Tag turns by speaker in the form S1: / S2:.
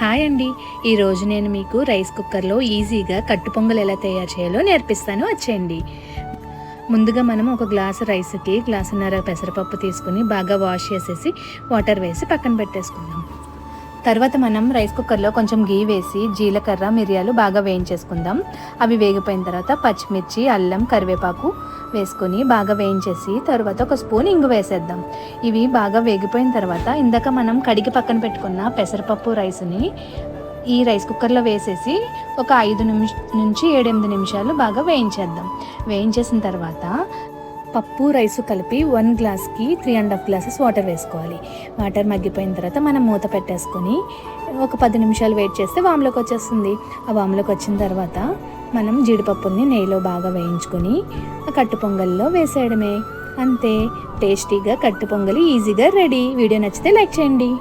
S1: Hi అండి. ఈరోజు నేను మీకు రైస్ కుక్కర్లో ఈజీగా కట్టు పొంగల్ ఎలా తయారు చేయాలో నేర్పిస్తాను. వచ్చేయండి. ముందుగా మనం ఒక గ్లాసు రైస్కి గ్లాసున్నర పెసరపప్పు తీసుకుని బాగా వాష్ చేసేసి వాటర్ వేసి పక్కన పెట్టేసుకుందాం. తర్వాత మనం రైస్ కుక్కర్లో కొంచెం గీ వేసి జీలకర్ర మిరియాలు బాగా వేయించేసుకుందాం. అవి వేగిపోయిన తర్వాత పచ్చిమిర్చి అల్లం కరివేపాకు వేసుకొని బాగా వేయించేసి తర్వాత ఒక స్పూన్ ఇంగు వేసేద్దాం. ఇవి బాగా వేగిపోయిన తర్వాత ఇందాక మనం కడిగి పక్కన పెట్టుకున్న పెసరపప్పు రైస్ని ఈ రైస్ కుక్కర్లో వేసేసి ఒక ఐదు నిమిష నుంచి ఏడెనిమిది నిమిషాలు బాగా వేయించేద్దాం. వేయించేసిన తర్వాత పప్పు రైసు కలిపి వన్ గ్లాస్కి three and half glasses water వేసుకోవాలి. వాటర్ మగ్గిపోయిన తర్వాత మనం మూత పెట్టేసుకొని ఒక పది నిమిషాలు వెయిట్ చేస్తే వామ్లోకి వచ్చేస్తుంది. ఆ వామ్లోకి వచ్చిన తర్వాత మనం జీడిపప్పుని నెయ్యిలో బాగా వేయించుకొని ఆ కట్టు పొంగల్లో వేసేయడమే. అంతే. టేస్టీగా కట్టు పొంగలి ఈజీగా రెడీ. వీడియో నచ్చితే లైక్ చేయండి.